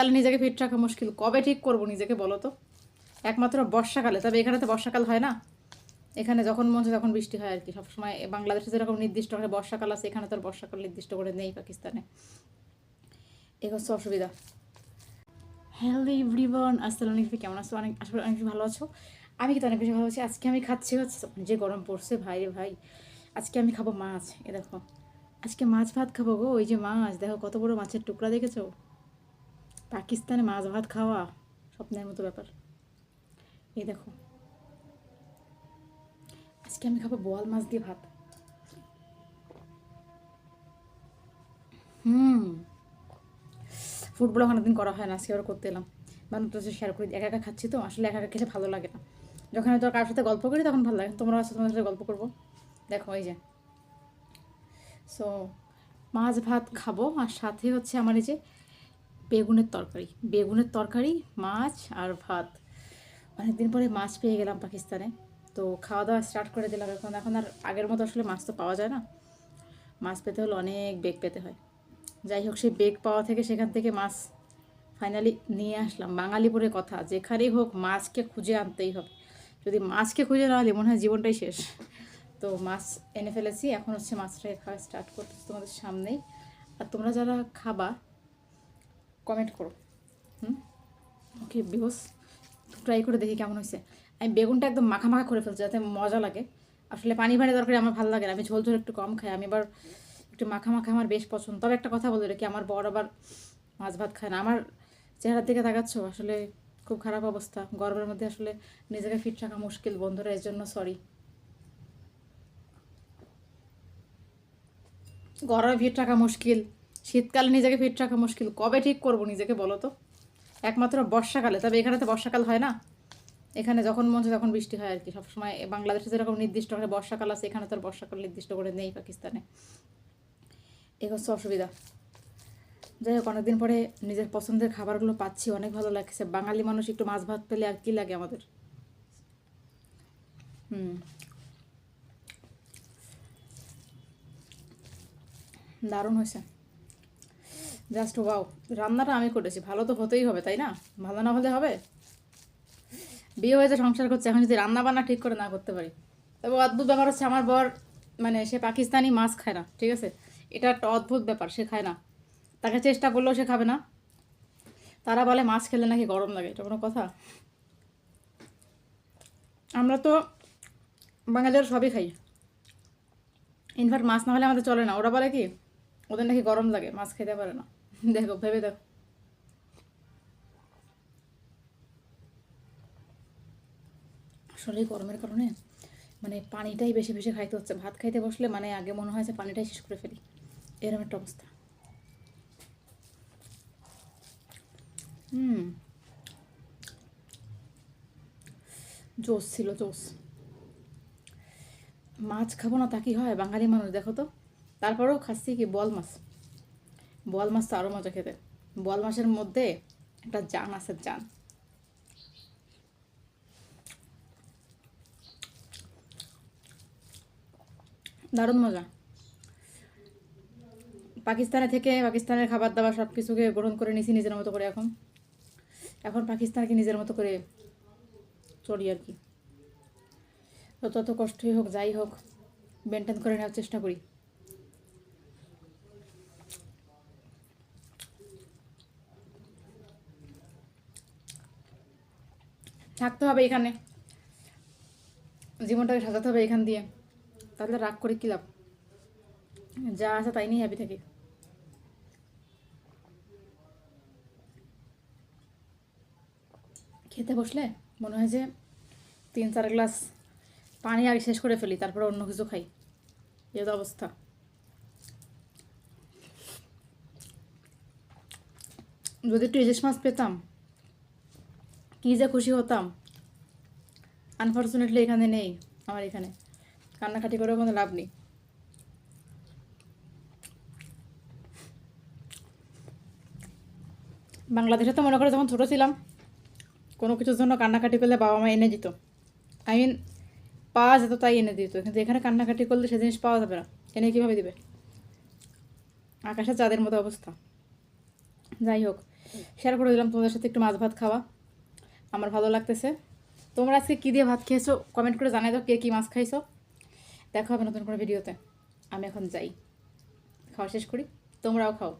তাহলে নিজেকে ফিট রাখা মুশকিল। কবে ঠিক করব নিজেকে বলো তো? একমাত্র বর্ষাকালে। তবে এখানে তো বর্ষাকাল হয় না? এখানে যখন মন চায় তখন বৃষ্টি হয় আর কি। সবসময় বাংলাদেশে যেরকম নির্দিষ্ট করে বর্ষাকাল আছে, এখানে তো বর্ষাকাল নির্দিষ্ট করে নেই পাকিস্তানে। এ হচ্ছে অসুবিধা। হ্যালো এভরিওয়ান আসসালামু আলাইকুম, কেমন আছো? অনেক করি অনেক ভালো আছো। আমি কিন্তু অনেক বেশি ভালো আছি। আজকে আমি খাচ্ছি হচ্ছে, যে গরম পড়ছে, ভাই রে ভাই। আজকে আমি খাব মাছ, এ দেখো। আজকে মাছ ভাত খাব গো, ওই যে মাছ। দেখো কত বড় মাছের টুকরা দেখেছ? পাকিস্তানে মাছ ভাত খাওয়া স্বপ্নের মতো ব্যাপার। এই দেখো। আজকে আমি খাব বোয়াল মাছ দিয়ে ভাত। হুম। ফুটবল অনেকদিন করা হয় না, আজকে আবার করতে এলাম। মানে তো শেয়ার করি, একা একা খাচ্ছি তো, আসলে একা একা খেতে ভালো লাগে না। যখন তোর কারোর সাথে গল্প করি তখন ভালো লাগে তোমরা আছে তোমাদের সাথে গল্প করব। দেখো, এই যে। সো মাছ ভাত খাব, আর সাথে হচ্ছে আমার এই যে বেগুনের তরকারি। বেগুনের তরকারি, মাছ আর ভাত। অনেকদিন পরে মাছ পেয়ে গেলাম পাকিস্তানে। তো খাওয়া দাওয়া স্টার্ট করে দিলাম। এখন এখন আর আগের মতো আসলে মাছ তো পাওয়া যায় না। মাছ পেতে হলে অনেক বেগ পেতে হয়। যাই হোক, সেই বেগ পাওয়া থেকে সেখান থেকে মাছ ফাইনালি নিয়ে আসলাম। বাঙালিপুরে কথা, যেখানেই হোক মাছকে খুঁজে আনতেই হবে। যদি মাছকে খুঁজে না হলে মনে হয় জীবনটাই শেষ। তো মাছ এনে ফেলেছি। এখন হচ্ছে মাছটাকে খাওয়া স্টার্ট করতেছি তোমাদের সামনেই। আর তোমরা যারা খাবা কমেন্ট করো। হুম? ওকে বিহস ট্রাই করে দেখি কেমন হয়েছে। আমি বেগুনটা একদম মাখা মাখা করে ফেলছি, যাতে মজা লাগে। আসলে পানি পানি তরকারি আমার ভালো লাগে না, আমি ঝোল ঝোল একটু কম খাই, আমি আবার একটু মাখা মাখা আমার বেশ পছন্দ। তবে একটা কথা বলে রেখে, আমার বড় আবার মাছ ভাত খায় না। আমার চেহারার দিকে তাকাচ্ছ, আসলে খুব খারাপ অবস্থা। গরমের মধ্যে আসলে নিজেকে ফিট রাখা মুশকিল, বন্ধুরা এর জন্য সরি গরমে ফিট রাখা মুশকিল। শীতকালে নিজেকে ফিট রাখা মুশকিল। কবে ঠিক করব নিজেকে বলো তো? একমাত্র বর্ষাকালে। তবে এখানে তো বর্ষাকাল হয় না? এখানে যখন মন তখন বৃষ্টি হয় আর কি। সবসময় বাংলাদেশে যেরকম নির্দিষ্ট করে বর্ষাকাল আছে, এখানে তো আর বর্ষাকাল নির্দিষ্ট করে নেই পাকিস্তানে। এ হচ্ছে অসুবিধা। যাই হোক, অনেকদিন পরে নিজের পছন্দের খাবারগুলো পাচ্ছি, অনেক ভালো লাগছে। বাঙালি মানুষ একটু মাছ ভাত পেলে আর কি লাগে আমাদের? হুম। দারুণ হয়েছে। জাস্ট ওয়াও রান্নাটা আমি করেছি, ভালো তো হতেই হবে, তাই না? ভালো না হলে হবে? বিয়ে হয়েছে, সংসার করছে, এখন যদি রান্না বান্না ঠিক করে না করতে পারি। তবে অদ্ভুত ব্যাপার হচ্ছে, আমার বর মানে সে পাকিস্তানি মাছ খায় না, ঠিক আছে? এটা একটা অদ্ভুত ব্যাপার, সে খায় না। তাকে চেষ্টা করলেও সে খাবে না। তারা বলে, মাছ খেলে নাকি গরম লাগে, এটা কোনো কথা? আমরা তো বাঙালিরা সবই খাই। ইনফ্যাক্ট মাছ না হলে আমাদের চলে না। ওরা বলে কি, ওদের নাকি গরম লাগে, মাছ খেতে পারে না। দেখো ভেবে দেখো আসলে গরমের কারণে মানে পানিটাই বেশি বেশি খাইতে হচ্ছে। ভাত খাইতে বসলে মানে আগে মনে হয় যে পানিটাই শেষ করে ফেলি। এরকম একটা অবস্থা। হুম। জোস ছিল জোস মাছ খাব না তা কি হয়? বাঙালি মানুষ, দেখো তো। তারপরেও খাচ্ছি কি? বল মাছ। বল মাছ তো আরও মজা খেতে। বল মাছের মধ্যে একটা জান আছে, জান। দারুণ মজা। পাকিস্তানে থেকে পাকিস্তানের খাবার দাবার সব কিছুকে গ্রহণ করে নিছি নিজের মতো করে এখন। এখন পাকিস্তানকে নিজের মতো করে চলি আর কি। তত কষ্টই হোক, যাই হোক মেনটেন করে নেওয়ার চেষ্টা করি। থাকতে হবে এখানে। জীবনটাকে সাজাতে হবে এখান দিয়ে। তাহলে রাগ করে কী লাভ? যা আছে তাই নিয়ে হ্যাপি থাকি। খেতে বসলে মনে হয় যে তিন চার গ্লাস পানি আগে শেষ করে ফেলি, তারপরে অন্য কিছু খাই। এ তো অবস্থা। যদি একটু ইলিশ মাছ পেতাম কী যে খুশি হতাম। আনফর্চুনেটলি এখানে নেই, আমার এখানে। কান্নাকাটি করেও কোনো লাভ নেই। বাংলাদেশে তো মনে করে যখন ছোটো ছিলাম, কোনো কিছুর জন্য কান্নাকাটি করলে বাবা মা এনে দিত। আই মিন পাওয়া যেত তাই এনে দিত, কিন্তু এখানে কান্নাকাটি করলে সে জিনিস পাওয়া যাবে না। এনে কীভাবে দিবে? আকাশে চাঁদের মতো অবস্থা। যাই হোক, শেয়ার করে দিলাম তোমাদের সাথে একটু মাছ ভাত খাওয়া। আমার ভালো লাগতেছে। তোমরা আজকে কী দিয়ে ভাত খেয়েছো? কমেন্ট করে জানাই দাও, কে কী মাছ খাইছো। দেখা হবে নতুন কোনো ভিডিওতে আমি এখন যাই। খাওয়া শেষ করি। তোমরাও খাও।